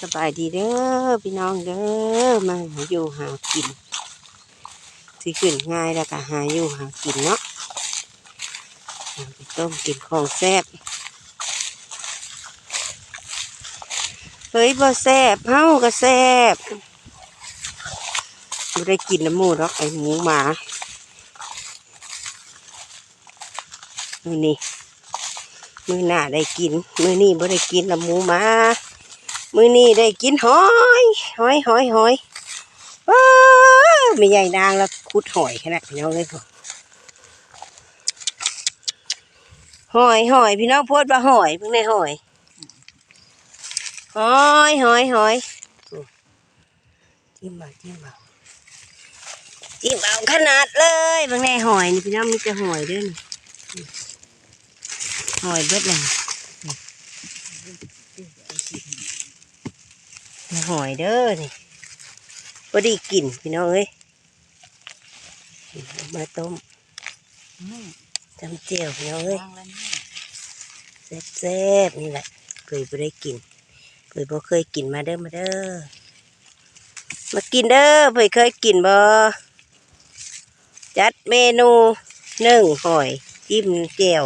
สบายดีเด้อพี่น้องเด้อมาหาอยู่หากินสิขึ้นง่ายแล้วก็หาอยู่หากินเนาะไปต้มกินของแซ่บเฮ้ยบ่แซ่บเฮาก็แซ่บบ่ได้กินน้ำหมูหรอกไอหมูหมามือนี้มือหน้าได้กินมือนี้บ่ได้กินน้ำหมูหมา มือนี้ได้กินหอยหอยหอยหอยว้าไม่ใหญ่นางแล้วคุดหอยขนาดพี่น้องเลยพอหอยหอยพี่น้องโพดว่าหอยเพิ่งได้หอยหอยหอยหอยจิ้มมาจิ้มมาจิ้มเอาขนาดเลยเพิ่งได้หอยนี่พี่น้องมีแต่หอยเด้วยนี่หอยเบิดเลย หอยเด้อนี่พอดีกินพี่น้องเอ้ยเอามาต้มจำเจียวพี่น้องเอ้ยแซ่บๆนี่แหละเคยบ่ได้กินเคยบ่เคยกินมาเด้อมาเด้อมากินเด้อเพื่อเคยกินบ่จัดเมนูหนึ่งหอยจิ้มเจียว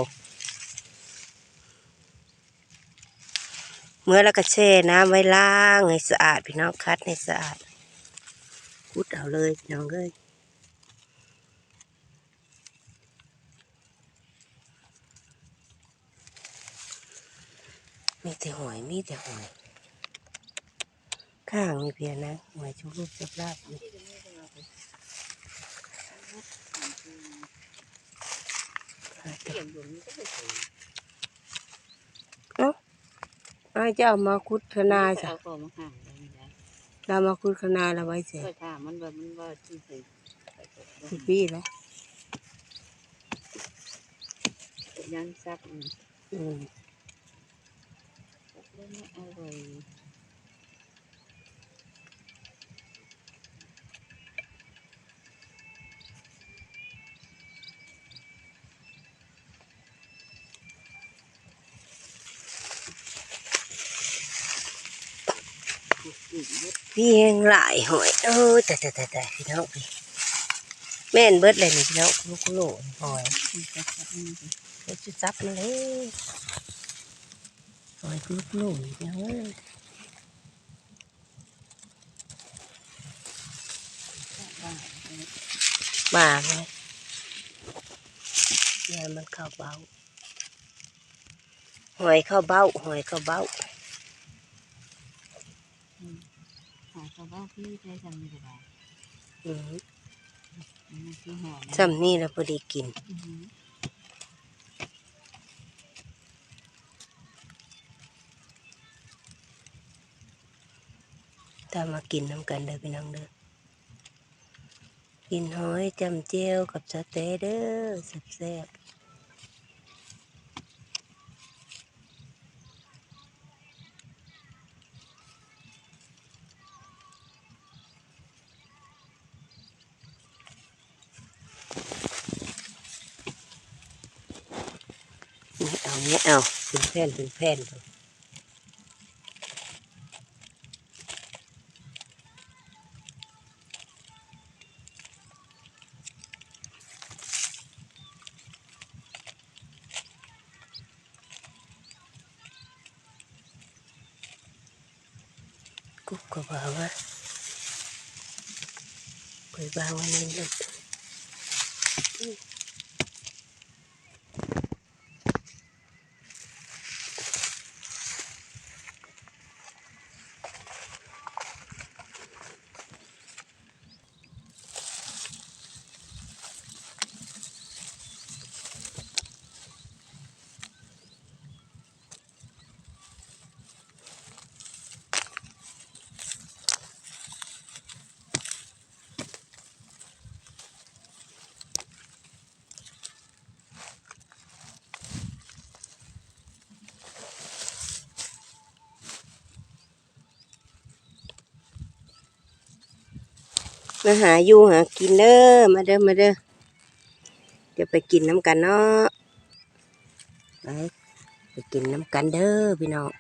เมื่อแล้วก็แช่น้ำไว้ล้างให้สะอาดพี่น้องคัดให้สะอาดพุดเอาเลยพี่น้องเอ้ยมีแต่หอยมีแต่หอย ข้างมีเพียนะหอยชุบรูปจับลาบนี่เอ้า อ้ายจะเอามาคุดคนาจ้ะเอาก็มาห่างเลยนี่นะเรามาคุดคนาเราไว้เสร็จก็ถามมันว่ามันว่าที่ใส่สิบปีแล้วยันซักอืม อืมแล้วไม่อร่อย พี่แห้งหลายหอยเออแต่แต่แต่แต่พี่น้องพี่แม่นเบิดเลยนี่พี่น้องลูกโลหอยเดี๋ยวจะจับมาเลยหอยลูกโลนี่พี่น้องเอ้ยว่ามาเลยยมันเข้าเบ้าหอยเข้าเบ้าหอยเข้าเบ้า หาชาวบ้านที่ใช้ทำไม่ได้อืมมันคือหอมซ้ำนี่เราพอดีกิน อือหือตามมากินน้ำกันเด้อพี่น้องเด้อ กินหอยจำเจียวกับสะเต๊ะเด้อแซ่บๆนี่ เอาเนี่ยเอาเป็นแผ่นเป็นแผ่นกุ๊กก็บอกว่าไปบ้างวันนี้ลูก มาหาอยู่หากินเด้อมาเด้อมาเด้อเดี๋ยวไปกินน้ำกันเนาะไปไปกินน้ำกันเด้อพี่น้อง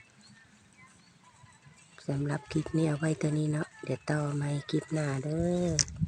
สำหรับคลิปนี้เอาไว้ตัวนี้เนาะเดี๋ยวต่อมาคลิปหน้าเด้อ